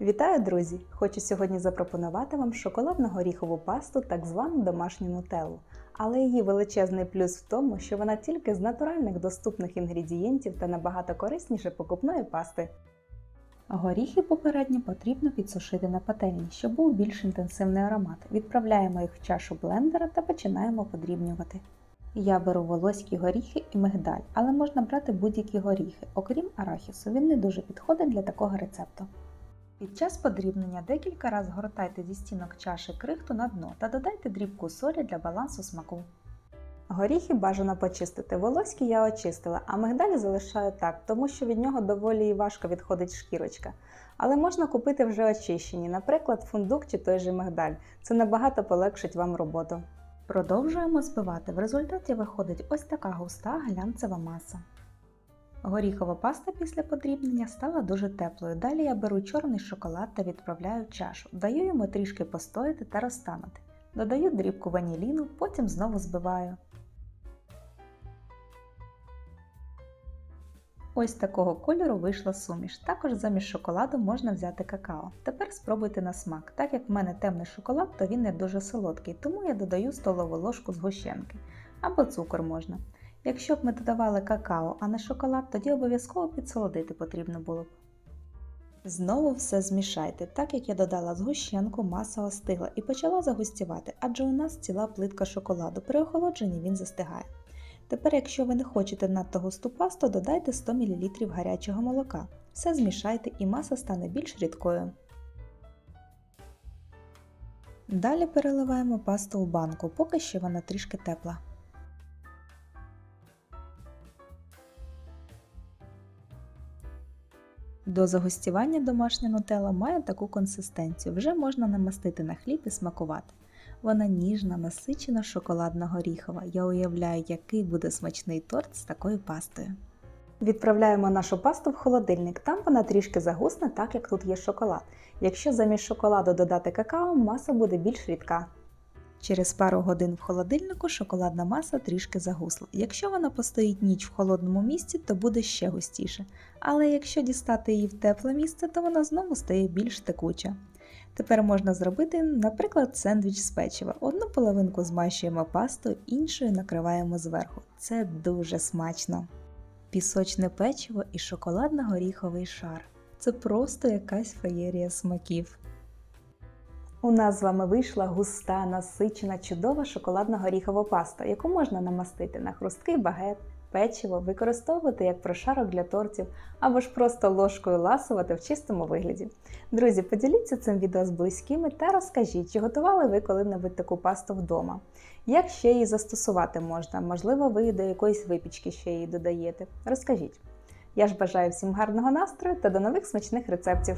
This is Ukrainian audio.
Вітаю, друзі! Хочу сьогодні запропонувати вам шоколадно-горіхову пасту, так звану домашню нутеллу. Але її величезний плюс в тому, що вона тільки з натуральних доступних інгредієнтів та набагато корисніше покупної пасти. Горіхи попередньо потрібно підсушити на пательні, щоб був більш інтенсивний аромат. Відправляємо їх в чашу блендера та починаємо подрібнювати. Я беру волоські горіхи і мигдаль, але можна брати будь-які горіхи, окрім арахісу. Він не дуже підходить для такого рецепту. Під час подрібнення декілька разів гортайте зі стінок чаші крихту на дно та додайте дрібку солі для балансу смаку. Горіхи бажано почистити. Волоські я очистила, а мигдалі залишаю так, тому що від нього доволі і важко відходить шкірочка. Але можна купити вже очищені, наприклад, фундук чи той же мигдаль. Це набагато полегшить вам роботу. Продовжуємо збивати. В результаті виходить ось така густа глянцева маса. Горіхова паста після подрібнення стала дуже теплою. Далі я беру чорний шоколад та відправляю в чашу. Даю йому трішки постояти та розтанути. Додаю дрібку ваніліну, потім знову збиваю. Ось такого кольору вийшла суміш. Також замість шоколаду можна взяти какао. Тепер спробуйте на смак. Так як в мене темний шоколад, то він не дуже солодкий, тому я додаю столову ложку згущенки або цукор можна. Якщо б ми додавали какао, а не шоколад, тоді обов'язково підсолодити потрібно було б. Знову все змішайте, так як я додала згущенку, маса остигла і почала загустівати, адже у нас ціла плитка шоколаду. При охолодженні він застигає. Тепер, якщо ви не хочете надто густу пасту, додайте 100 мл гарячого молока. Все змішайте і маса стане більш рідкою. Далі переливаємо пасту у банку, поки що вона трішки тепла. До загустівання домашня нутелла має таку консистенцію, вже можна намастити на хліб і смакувати. Вона ніжна, насичена шоколадно-горіхова. Я уявляю, який буде смачний торт з такою пастою. Відправляємо нашу пасту в холодильник, там вона трішки загусне, так як тут є шоколад. Якщо замість шоколаду додати какао, маса буде більш рідка. Через пару годин в холодильнику шоколадна маса трішки загусла. Якщо вона постоїть ніч в холодному місці, то буде ще густіше. Але якщо дістати її в тепле місце, то вона знову стає більш текуча. Тепер можна зробити, наприклад, сендвіч з печива. Одну половинку змащуємо пастою, іншою накриваємо зверху. Це дуже смачно. Пісочне печиво і шоколадно-горіховий шар. Це просто якась феєрія смаків. У нас з вами вийшла густа, насичена, чудова шоколадно-горіхова паста, яку можна намастити на хрусткий багет, печиво, використовувати як прошарок для тортів або ж просто ложкою ласувати в чистому вигляді. Друзі, поділіться цим відео з близькими та розкажіть, чи готували ви коли-небудь таку пасту вдома. Як ще її застосувати можна? Можливо, ви до якоїсь випічки ще її додаєте. Розкажіть. Я ж бажаю всім гарного настрою та до нових смачних рецептів!